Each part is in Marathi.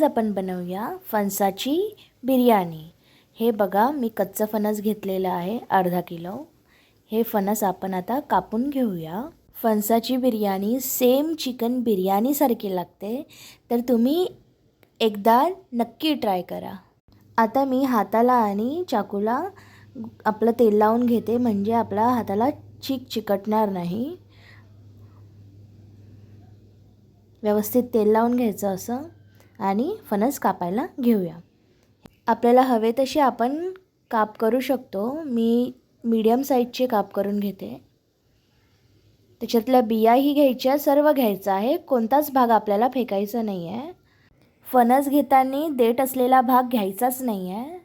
आज आपण बनवूया फणसाची बिर्याणी. हे बघा मी कच्चं फणस घेतलेलं आहे अर्धा किलो. हे फणस आपण आता कापून घेऊया. फणसाची बिर्याणी सेम चिकन बिर्याणीसारखी लागते तर तुम्ही एकदा नक्की ट्राय करा. आता मी हाताला आणि चाकूला आपलं तेल लावून घेते म्हणजे आपल्या हाताला चीक चिकटणार नाही. व्यवस्थित तेल लावून घ्यायचं असं. आणि फणस कापायला घेऊया. आपल्याला हवे तसे आपण काप करू शकतो. मी मीडियम साईजचे काप करून घेते. त्याच्यातल्या बियाही घ्यायच्या सर्व घ्यायचं आहे. कोणताच भाग आपल्याला फेकायचा नाही आहे फणस घेताना देठ असलेला भाग घ्यायचाच नाही आहे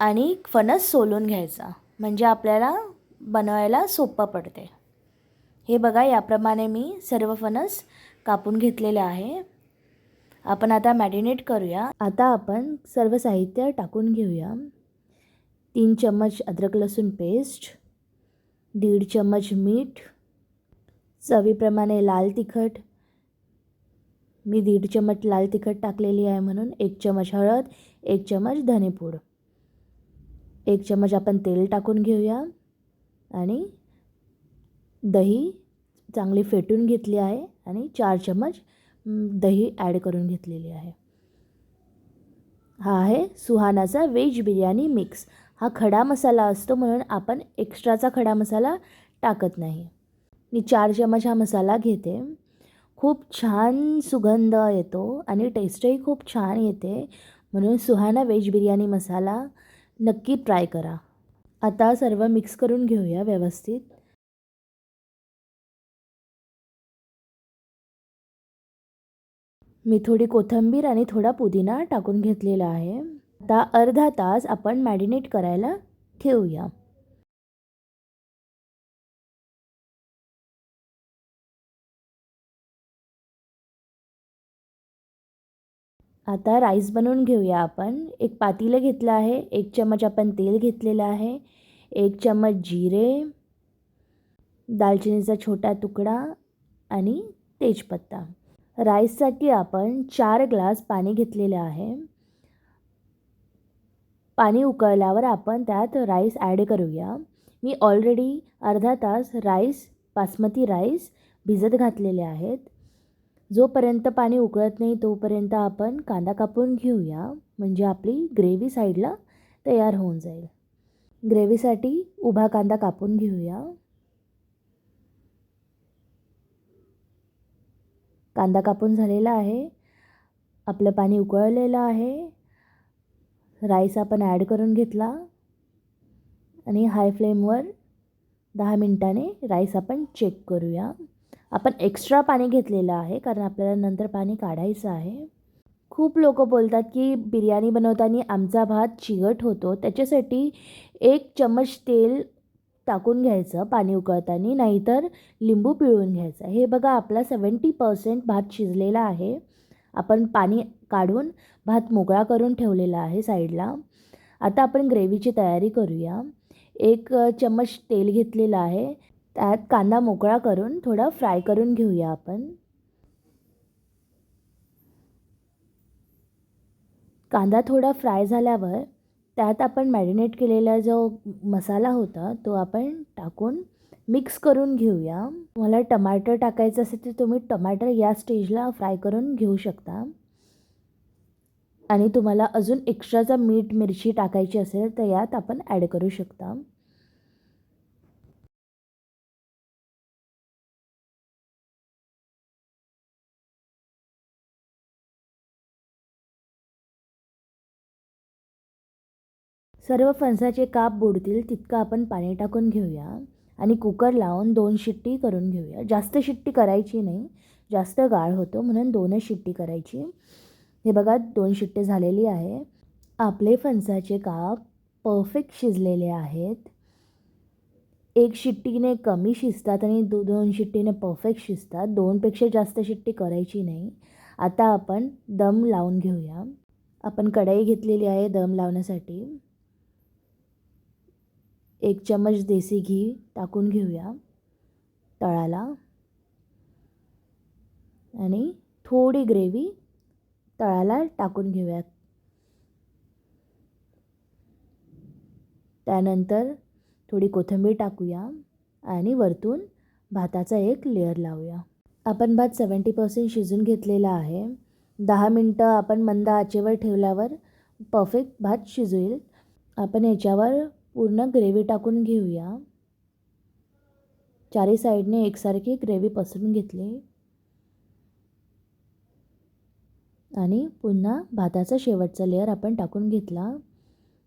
आणि फणस सोलून घ्यायचा. म्हणजे आपल्याला बनवायला सोपं पडते. हे बघा याप्रमाणे मी सर्व फणस कापून घेतलेले आहे. आपण आता मॅरिनेट करूया. आता आपण सर्व साहित्य टाकून घेऊया. तीन चम्मच अद्रक लसूण पेस्ट दीड चम्मच मीठ चवीप्रमाणे लाल तिखट. मी दीड चम्मच लाल तिखट टाकलेली आहे म्हणून एक चम्मच हळद एक चम्मच धनेपूड. एक चम्मच आपण तेल टाकून घेऊया आणि दही चांगली फेटून घेतली आहे आणि चार चम्मच दही ॲड करून घेतलेली आहे. हा आहे सुहानाचा व्हेज बिर्याणी मिक्स हा खडा मसाला असतो म्हणून आपण एक्स्ट्राचा खडा मसाला टाकत नाही. मी चार चमच हा मसाला घेते. खूप छान सुगंध येतो आणि टेस्टही खूप छान येते. म्हणून सुहाना व्हेज बिर्याणी मसाला नक्की ट्राय करा. आता सर्व मिक्स करून घेऊया व्यवस्थित. मी थोडी कोथिंबीर आणि थोडा पुदिना टाकून घेतलेला आहे. आता अर्धा तास आपण मॅरिनेट करायला ठेवूया. आता राईस बनवून घेऊया आपण. एक पातीलं घेतलं आहे एक चम्मच आपण तेल घेतलेलं आहे एक चम्मच जिरे दालचिनीचा छोटा तुकडा आणि तेजपत्ता. राईससाठी आपण चार ग्लास पाणी घेतलेले आहे. पाणी उकळल्यावर आपण त्यात राईस ॲड करूया. मी ऑलरेडी अर्धा तास राईस बासमती राईस भिजत घातलेले आहेत. जोपर्यंत पाणी उकळत नाही तोपर्यंत आपण कांदा कापून घेऊया. म्हणजे आपली ग्रेव्ही साईडला तयार होऊन जाईल. ग्रेव्हीसाठी उभा कांदा कापून घेऊया. कांदा कापून झालेला आहे. आपलं पाणी उकळलेलं आहे. राईस आपण ॲड करून घेतला. आणि हाय फ्लेमवर दहा मिनटाने राईस आपण चेक करूया. आपण एक्स्ट्रा पाणी घेतलेलं आहे कारण आपल्याला नंतर पाणी काढायचं आहे. खूप लोक बोलतात की बिर्याणी बनवताना आमचा भात चिकट होतो. त्याच्यासाठी एक चम्मच तेल टाकून घ्यायचं पाणी उकळताना नाहीतर लिंबू पिळून घ्यायचं. हे बघा आपला सेवन्टी पर्सेंट भात शिजलेला आहे. आपण पाणी काढून भात मोकळा करून ठेवलेला आहे साईडला. आता आपण ग्रेव्हीची तयारी करूया. एक चम्मच तेल घेतलेलं आहे. त्यात कांदा मोकळा करून थोडा फ्राय करून घेऊया आपण. कांदा थोडा फ्राय झाल्यावर त्यात आपण मॅरिनेट केलेला जो मसाला होता तो आपण टाकून मिक्स करून घेऊया. मला टमाटर टाकायचं असेल तर तुम्ही टमाटर या स्टेजला फ्राय करून घेऊ शकता. आणि तुम्हाला अजून एक्स्ट्राचा मीठ मिरची टाकायची असेल तर यात आपण ॲड करू शकता. सर्व फणसाचे काप बुडतील तितकं आपण पाणी टाकून घेऊया आणि कुकर लावून दोन शिट्टी करून घेऊया. जास्त शिट्टी करायची नाही जास्त गाळ होतो म्हणून दोनच शिट्टी करायची. हे बघा दोन शिट्टी झालेली आहे. आपले फणसाचे काप परफेक्ट शिजलेले आहेत. एक शिट्टीने कमी शिजतात आणि दो दोन शिट्टीने परफेक्ट शिजतात. दोनपेक्षा जास्त शिट्टी करायची नाही. आता आपण दम लावून घेऊया. आपण कढई घेतलेली आहे दम लावण्यासाठी. एक चम्मच देसी घी टाकून घेऊया तळाला. आणि थोडी ग्रेव्ही तळाला टाकून घेऊयात. त्यानंतर थोडी कोथिंबीर टाकूया आणि वरतून भाताचा एक लेअर लावूया. आपण भात सेवन्टी पर्सेंट शिजून घेतलेला आहे. दहा मिनटं आपण मंद आचेवर ठेवल्यावर परफेक्ट भात शिजेल आपण याच्यावर पूर्ण ग्रेव्ही टाकून घेऊया. चारी साईडने एकसारखी ग्रेव्ही पसरून घेतली. आणि पुन्हा भाताचा शेवटचा लेअर आपण टाकून घेतला.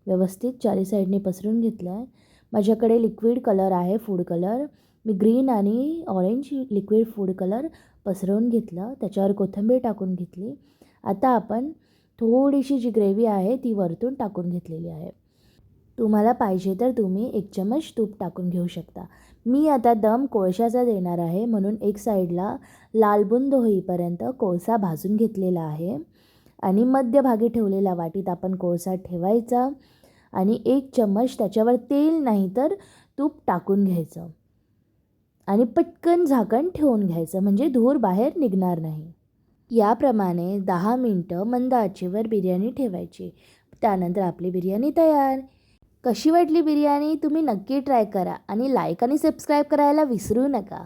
व्यवस्थित चारी साईडने पसरून घेतला आहे माझ्याकडे लिक्विड कलर आहे फूड कलर मी ग्रीन आणि ऑरेंज लिक्विड फूड कलर पसरवून घेतलं. त्याच्यावर कोथिंबीर टाकून घेतली. आता आपण थोडीशी जी ग्रेव्ही आहे ती वरतून टाकून घेतलेली आहे. तुम्हाला पाहिजे तर तुम्ही एक चमच तूप टाकून घेऊ शकता. मी आता दम कोळशाचा देणार आहे म्हणून एक साईडला लालबुंद होईपर्यंत कोळसा भाजून घेतलेला आहे. आणि मध्यभागी ठेवलेल्या वाटीत आपण कोळसा ठेवायचा आणि एक चम्मच त्याच्यावर तेल नाही तर तूप टाकून घ्यायचं. आणि पटकन झाकण ठेवून घ्यायचं म्हणजे धूर बाहेर निघणार नाही. याप्रमाणे दहा मिनटं मंद आचेवर बिर्याणी ठेवायची. त्यानंतर आपली बिर्याणी तयार. कशी वाटली बिर्याणी? तुम्ही नक्की ट्राय करा आणि लाईक आणि सबस्क्राईब करायला विसरू नका.